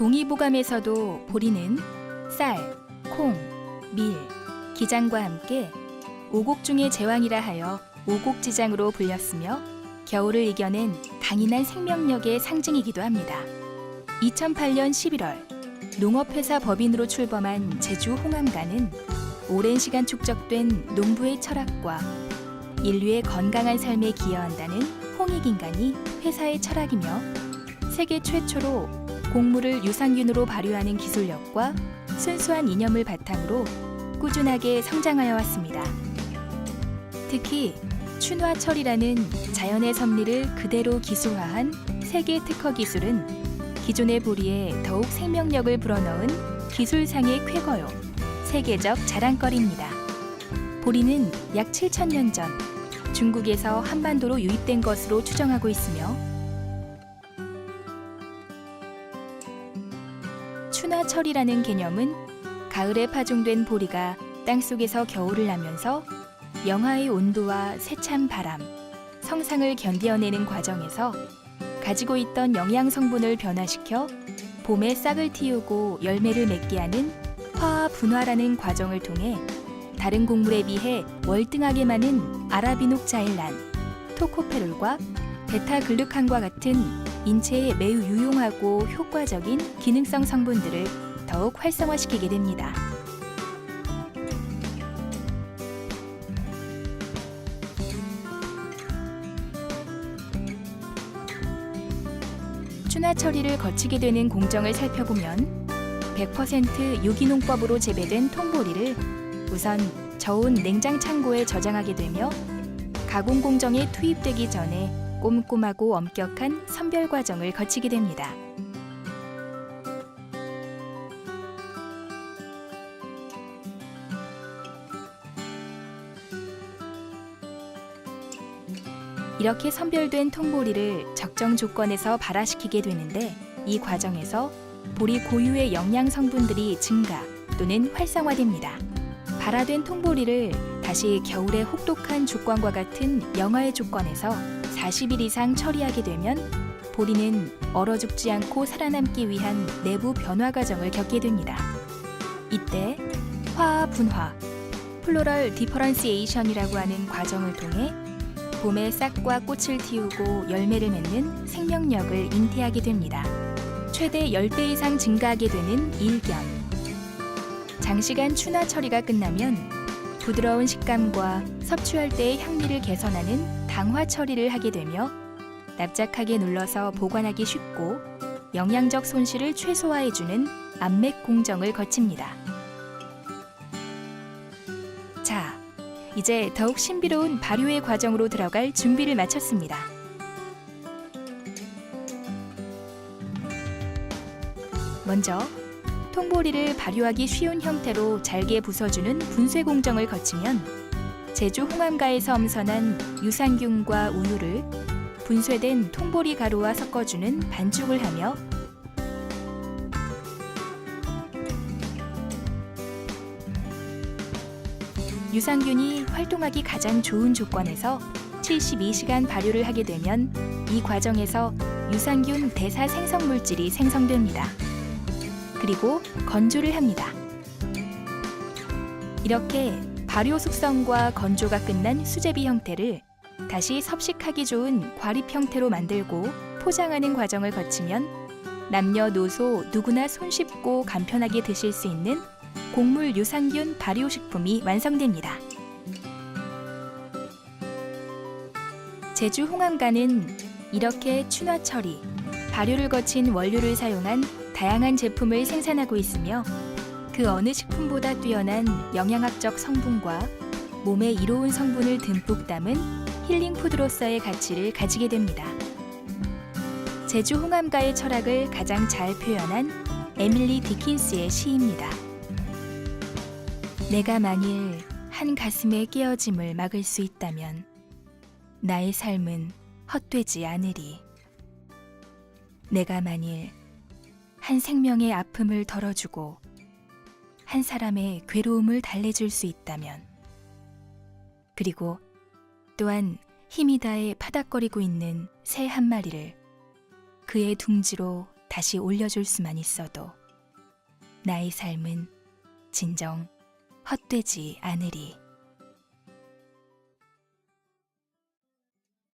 동의보감에서도 보리는 쌀, 콩, 밀, 기장과 함께 오곡 중의 제왕이라 하여 오곡지장으로 불렸으며 겨울을 이겨낸 강인한 생명력의 상징이기도 합니다. 2008년 11월 농업회사 법인으로 출범한 제주 홍암가는 오랜 시간 축적된 농부의 철학과 인류의 건강한 삶에 기여한다는 홍익인간이 회사의 철학이며 세계 최초로 곡물을 유산균으로 발효하는 기술력과 순수한 이념을 바탕으로 꾸준하게 성장하여 왔습니다. 특히 춘화철이라는 자연의 섭리를 그대로 기술화한 세계 특허 기술은 기존의 보리에 더욱 생명력을 불어넣은 기술상의 쾌거요, 세계적 자랑거리입니다. 보리는 약 7천년 전 중국에서 한반도로 유입된 것으로 추정하고 있으며 춘화철이라는 개념은 가을에 파종된 보리가 땅속에서 겨울을 나면서 영하의 온도와 세찬 바람, 성상을 견디어내는 과정에서 가지고 있던 영양 성분을 변화시켜 봄에 싹을 틔우고 열매를 맺게 하는 화화 분화라는 과정을 통해 다른 곡물에 비해 월등하게 많은 아라비녹 자일란, 토코페롤과 베타글루칸과 같은 인체에 매우 유용하고 효과적인 기능성 성분들을 더욱 활성화시키게 됩니다. 추나 처리를 거치게 되는 공정을 살펴보면 100% 유기농법으로 재배된 통보리를 우선 저온 냉장 창고에 저장하게 되며 가공 공정에 투입되기 전에 꼼꼼하고 엄격한 선별 과정을 거치게 됩니다. 이렇게 선별된 통보리를 적정 조건에서 발화시키게 되는데 이 과정에서 보리 고유의 영양 성분들이 증가 또는 활성화됩니다. 발화된 통보리를 다시 겨울의 혹독한 조건과 같은 영하의 조건에서 40일 이상 처리하게 되면 보리는 얼어 죽지 않고 살아남기 위한 내부 변화 과정을 겪게 됩니다. 이때 화합 분화, 플로럴 디퍼런시에이션이라고 하는 과정을 통해 봄에 싹과 꽃을 틔우고 열매를 맺는 생명력을 잉태하게 됩니다. 최대 10배 이상 증가하게 되는 일견. 장시간 추나 처리가 끝나면 부드러운 식감과 섭취할 때의 향미를 개선하는 당화 처리를 하게 되며 납작하게 눌러서 보관하기 쉽고 영양적 손실을 최소화해주는 암맥 공정을 거칩니다. 자, 이제 더욱 신비로운 발효의 과정으로 들어갈 준비를 마쳤습니다. 먼저 통보리를 발효하기 쉬운 형태로 잘게 부숴주는 분쇄 공정을 거치면 제주 홍암가에서 엄선한 유산균과 우유를 분쇄된 통보리 가루와 섞어주는 반죽을 하며 유산균이 활동하기 가장 좋은 조건에서 72시간 발효를 하게 되면 이 과정에서 유산균 대사 생성 물질이 생성됩니다. 그리고 건조를 합니다. 이렇게 발효 숙성과 건조가 끝난 수제비 형태를 다시 섭식하기 좋은 과립 형태로 만들고 포장하는 과정을 거치면 남녀노소 누구나 손쉽고 간편하게 드실 수 있는 곡물 유산균 발효식품이 완성됩니다. 제주 홍암가는 이렇게 춘화 처리, 발효를 거친 원료를 사용한 다양한 제품을 생산하고 있으며 그 어느 식품보다 뛰어난 영양학적 성분과 몸에 이로운 성분을 듬뿍 담은 힐링 푸드로서의 가치를 가지게 됩니다. 제주 홍암가의 철학을 가장 잘 표현한 에밀리 디킨스의 시입니다. 내가 만일 한 가슴의 깨어짐을 막을 수 있다면 나의 삶은 헛되지 않으리. 내가 만일 한 생명의 아픔을 덜어주고 한 사람의 괴로움을 달래줄 수 있다면 그리고 또한 힘이 다해 파닥거리고 있는 새 한 마리를 그의 둥지로 다시 올려줄 수만 있어도 나의 삶은 진정 헛되지 않으리.